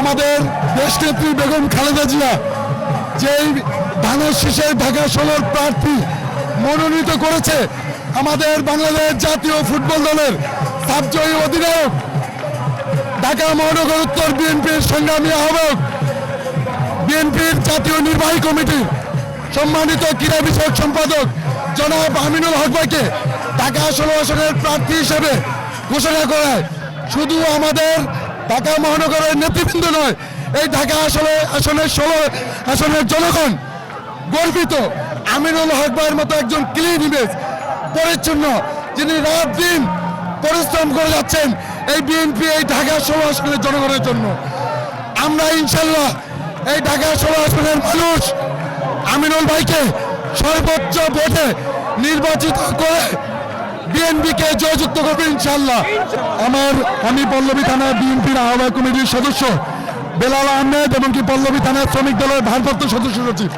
আমাদের দেশনেত্রী বেগম খালেদা জিয়া, যেই ধানের শীষে ঢাকা ষোলোর প্রার্থী মনোনীত করেছে আমাদের বাংলাদেশ জাতীয় ফুটবল দলের সাবজয়ী অধিনায়ক, ঢাকা মহানগর উত্তর বিএনপির সংগ্রামী আহ্বায়ক, বিএনপির জাতীয় নির্বাহী কমিটির সম্মানিত ক্রীড়া বিষয়ক সম্পাদক জনাব আমিনুল হক ভাইকে ঢাকা ষোলো আসনের প্রার্থী হিসেবে ঘোষণা করায়। শুধু আমাদের ঢাকা মহানগরের নেতৃবৃন্দ নয়। এই ঢাকা আসলে, আসনের ষোলো, আসনের জনগণ গর্বিত। আমিনুল হক ভাইয়ের মতো একজন ক্লিন ইমেজ পরিচ্ছন্ন, যিনি রাত দিন পরিশ্রম করে যাচ্ছেন এই বিএনপি এই ঢাকা ষোলো আসনের জনগণের জন্য। আমরা ইনশাল্লাহ এই ঢাকা ষোলো আসনের মানুষ আমিনুল ভাইকে সর্বোচ্চ ভোটে নির্বাচিত করে বিএনপিকে জয়যুক্ত করবে ইনশাল্লাহ আমার, আমি পল্লবী থানা বিএনপির আহ্বায়ক কমিটির সদস্য বেলাল আহমেদ এবং কি পল্লবী থানা শ্রমিক দলের ভারপ্রাপ্ত সদস্য সচিব।